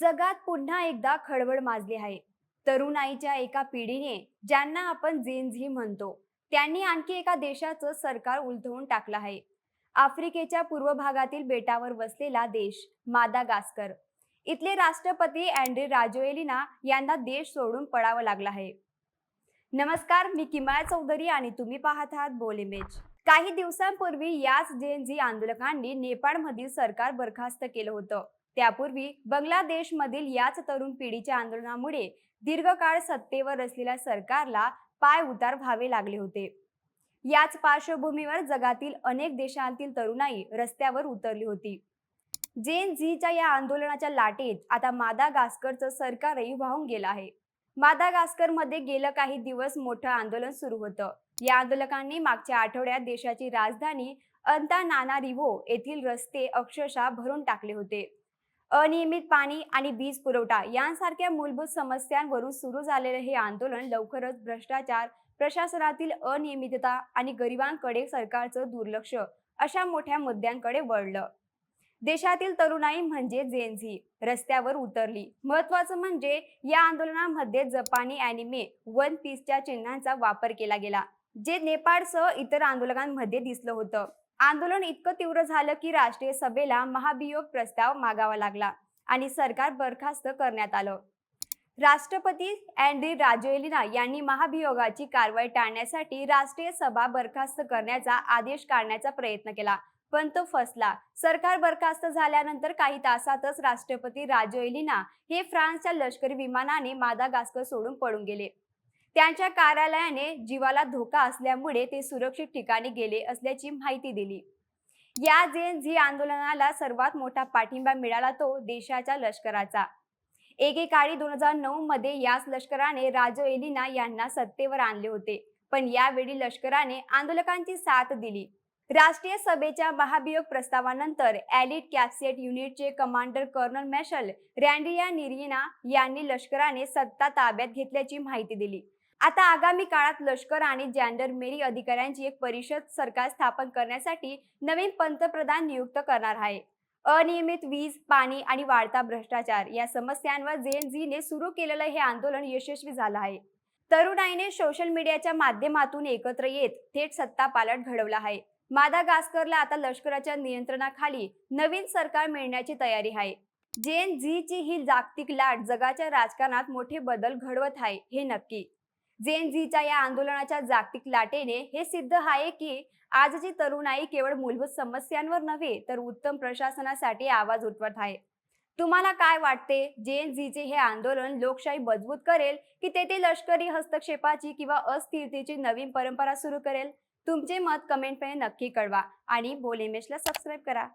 जगात पुन्हा एकदा खळबळ माजली आहे. तरुणाईच्या एका पिढीने ज्यांना आपण जेन झी म्हणतो त्यांनी आणखी एका देशाचं सरकार उलथवून टाकलं आहे. आफ्रिकेच्या पूर्व भागातील बेटावर वसलेला देश मादागास्कर. इथले राष्ट्रपती अँड्री राजोएलिना यांना देश सोडून पडावं लागलं आहे. नमस्कार मी किमाया चौधरी आणि तुम्ही पाहत आहात बोलेमेज काही दिवसांपूर्वी याच जेन झी आंदोलकांनी नेपाळमधील सरकार बरखास्त केलं होतं. त्यापूर्वी बांगलादेशमधील याच तरुण पिढीच्या आंदोलनामुळे दीर्घकाळ सत्तेवर असलेल्या सरकारला पाय उतार व्हावे लागले होते. याच पार्श्वभूमीवर जगातील अनेक देशांतील तरुणाई रस्त्यावर उतरली होती. जेन झीच्या या आंदोलनाच्या लाटेत आता मादागास्करचं सरकारही वाहून गेलं आहे. मादागास्करमध्ये गेलं काही दिवस मोठं आंदोलन सुरू होतं. या आंदोलकांनी मागच्या आठवड्यात देशाची राजधानी अंतानानारिव्हो येथील रस्ते अक्षरशः भरून टाकले होते. अनियमित पाणी आणि वीज पुरवठा यांसारख्या मूलभूत समस्यांवरून सुरू झालेले हे आंदोलन लवकरच भ्रष्टाचार प्रशासनातील अनियमितता आणि गरिबांकडे सरकारचं दुर्लक्ष अशा मोठ्या मुद्द्यांकडे वळलं. देशातील तरुणाई म्हणजे जेनझी रस्त्यावर उतरली. महत्वाचं म्हणजे या आंदोलनामध्ये जपानी अॅनिमे वन पीसच्या चिन्हांचा वापर केला गेला. जे नेपाळसह इतर आंदोलकांमध्ये दिसलं होतं. आंदोलन इतकं तीव्र झालं की राष्ट्रीय सभेला महाभियोग प्रस्ताव मागावा लागला आणि सरकार बरखास्त करण्यात आलं. राष्ट्रपती अँड्री राजोएलिना यांनी महाभियोगाची कारवाई टाळण्यासाठी राष्ट्रीय सभा बरखास्त करण्याचा आदेश काढण्याचा प्रयत्न केला पण तो फसला. सरकार बरखास्त झाल्यानंतर काही तासातच राष्ट्रपती राजोएलिना हे फ्रान्सच्या लष्करी विमानाने मादागास्कर सोडून पळून गेले. त्यांच्या कार्यालयाने जीवाला धोका असल्यामुळे ते सुरक्षित ठिकाणी गेले असल्याची माहिती दिली. या जेन झी आंदोलनाला सर्वात मोठा पाठिंबा मिळाला तो देशाच्या लष्कराचा. एकेकाळी दोन हजार नऊ मध्ये याच लष्कराने राजो एलिना यांना सत्तेवर आणले होते पण यावेळी लष्कराने आंदोलकांची साथ दिली. राष्ट्रीय सभेच्या महाभियोग प्रस्तावानंतर ॲलिट कॅप्सेट युनिटचे कमांडर कर्नल मॅशल रँडिया निरिना यांनी लष्कराने सत्ता ताब्यात घेतल्याची माहिती दिली. आता आगामी काळात लष्कर आणि जॅन्डरमेरी अधिकाऱ्यांची एक परिषद सरकार स्थापन करण्यासाठी नवीन पंतप्रधान नियुक्त करणार आहे. अनियमित वीज पाणी आणि वाढता भ्रष्टाचार या समस्यांवर जेन झीने सुरू केलेलं हे आंदोलन यशस्वी झालं आहे. तरुणाईने सोशल मीडियाच्या माध्यमातून एकत्र येत थेट सत्ता पालट घडवला आहे. मादागास्करला आता लष्कराच्या नियंत्रणाखाली नवीन सरकार मिळण्याची तयारी आहे. जेन झीची ही जागतिक लाट जगाच्या राजकारणात मोठे बदल घडवत आहे हे नक्की. जेन झीच्या या आंदोलनाच्या जागतिक लाटेने हे सिद्ध आहे की आजची तरुणाई केवळ मूलभूत समस्यांवर नव्हे तर उत्तम प्रशासनासाठी आवाज उठवत आहे. तुम्हाला काय वाटते? जेन झीचे हे आंदोलन लोकशाही मजबूत करेल की तेथे लष्करी हस्तक्षेपाची किंवा अस्थिरतेची नवीन परंपरा सुरू करेल? तुमचे मत कमेंटमध्ये नक्की कळवा आणि बोलेमेशला सबस्क्राईब करा.